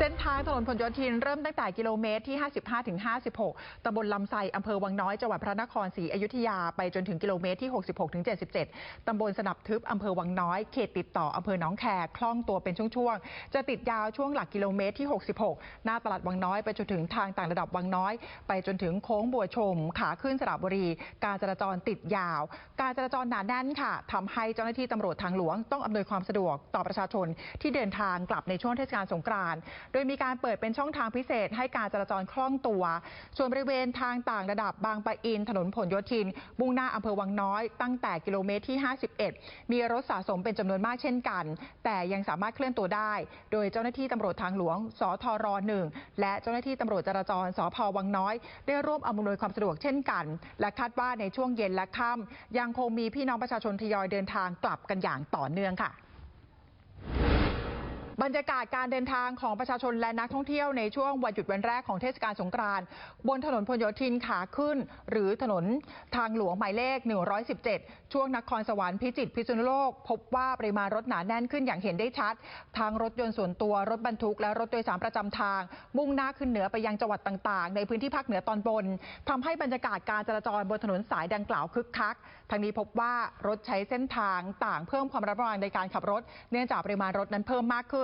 เส้นทางถนนพหลโยธินเริ่มตั้งแต่กิโลเมตรที่ 55ถึง56ตำบลลำไซอำเภอวังน้อยจังหวัดพระนครศรีอยุธยาไปจนถึงกิโลเมตรที่ 66ถึง77ตำบลสนับทึบอำเภอวังน้อยเขตติดต่ออำเภอหนองแคคล่องตัวเป็นช่วงๆจะติดยาวช่วงหลักกิโลเมตรที่ 66 หน้าตลาดวังน้อยไปจนถึงทางต่างระดับวังน้อย ไปจนถึงโค้งบัวชม ขาขึ้นสระบุรี การจราจรติดยาว การจราจรหนาแน่นค่ะทำให้เจ้าหน้าที่ตำรวจทางหลวงต้องอำนวยความสะดวกต่อประชาชนที่เดินทางกลับในช่วงเทศกาลสงกรานต์โดยมีการเปิดเป็นช่องทางพิเศษให้การจราจรคล่องตัว ส่วนบริเวณทางต่างระดับบางปะอิน ถนนผลโยธินมุ่งหน้าอำเภอวังน้อย ตั้งแต่กิโลเมตรที่ 51 มีรถสะสมเป็นจำนวนมากเช่นกัน แต่ยังสามารถเคลื่อนตัวได้ โดยเจ้าหน้าที่ตำรวจทางหลวง สทร1และเจ้าหน้าที่ตำรวจจราจรสพวังน้อย ได้ร่วมอำนวยความสะดวกเช่นกัน และคาดว่าในช่วงเย็นและค่ำยังคงมีพี่น้องประชาชนทยอยเดินทางกลับกันอย่างต่อเนื่องค่ะ บรรยากาศการเดินทางของประชาชนและนักท่องเที่ยวในช่วงวันหยุดวันแรกของเทศกาลสงกรานต์บนถนนพหลโยธินขาขึ้น หรือถนนทางหลวงหมายเลข 117 ช่วงนครสวรรค์พิจิตรพิษณุโลก พบว่าปริมาณรถหนาแน่นขึ้นอย่างเห็นได้ชัด ทางรถยนต์ส่วนตัวรถบรรทุกและรถโดยสารประจำทาง มุ่งหน้าขึ้นเหนือไปยังจังหวัดต่างๆ ในพื้นที่ภาคเหนือตอนบนทำให้บรรยากาศการจราจรบนถนนสายดังกล่าวคึกคักทางนี้พบว่ารถใช้เส้นทางต่างเพิ่มความระมัดระวังในการขับรถ เนื่องจากปริมาณรถนั้นเพิ่มมากขึ้น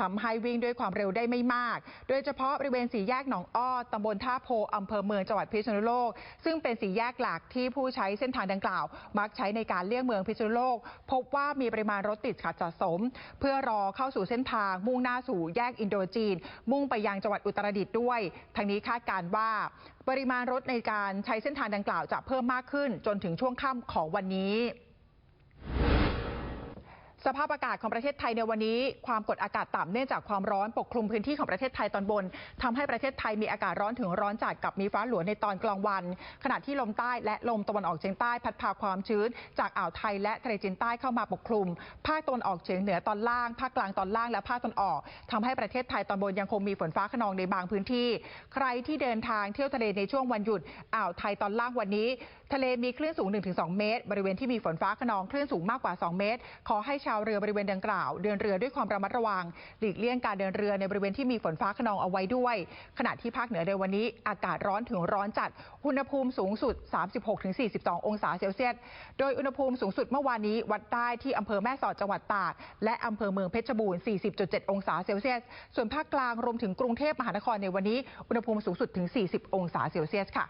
ทำให้วิ่งด้วยความเร็วได้ไม่มาก โดยเฉพาะบริเวณสี่แยกหนองอ้อตำบลท่าโพอำเภอเมืองจังหวัดพิษณุโลก ซึ่งเป็นสี่แยกหลักที่ผู้ใช้เส้นทางดังกล่าว มักใช้ในการเลี่ยงเมืองพิษณุโลก พบว่ามีปริมาณรถติดขัดสะสม เพื่อรอเข้าสู่เส้นทางมุ่งหน้าสู่แยกอินโดจีน มุ่งไปยังจังหวัดอุตรดิตถ์ด้วย ทางนี้คาดการว่าปริมาณรถในการใช้เส้นทางดังกล่าวจะเพิ่มมากขึ้น จนถึงช่วงค่ำของวันนี้ สภาพอากาศของประเทศไทยในวันนี้ความกดอากาศต่ำเนื่องจากความร้อนปกคลุมพื้นที่ของประเทศไทยตอนบนทำให้ประเทศไทยมีอากาศร้อนถึงร้อนจัดกับมีฟ้าหลวในตอนกลางวัน ขณะที่ลมใต้และลมตะวันออกเฉียงใต้พัดพาความชื้น จากอ่าวไทยและทะเลจีนใต้เข้ามาปกคลุมภาคตะวันออกเฉียงเหนือตอนล่างภาคกลางตอนล่างและภาคตะวันออกทำให้ประเทศไทยตอนบนยังคงมีฝนฟ้าขนองในบางพื้นที่ ใครที่เดินทางเที่ยวทะเลในช่วงวันหยุดอ่าวไทยตอนล่างวันนี้ ทะเลมีคลื่นสูง 1-2 เมตร บริเวณที่มีฝนฟ้าขนองคลื่นสูงมากกว่า 2 เมตร ขอให้ชาวาวเรือบริเวณดังกล่าวเดินเรือด้วยความระมัดระวังหลีกเลี่ยงการเดินเรือในบริเวณที่มีฝนฟ้าขนองเอาไว้ด้วย ขณะที่ภาคเหนือในวันนี้อากาศร้อนถึงร้อนจัดอุณหภูมิสูงสุด 36-42 องศาเซลเซียส โดยอุณหภูมิสูงสุดเมื่อวานนี้วัดได้ที่อำเภอแม่สอดจังหวัดตากและอำเภอเมืองเพชรบูรณ์ 40.7 องศาเซลเซียส ส่วนภาคกลางรวมถึงกรุงเทพมหานครในวันนี้อุณหภูมิสูงสุดถึง 40 องศาเซลเซียสค่ะ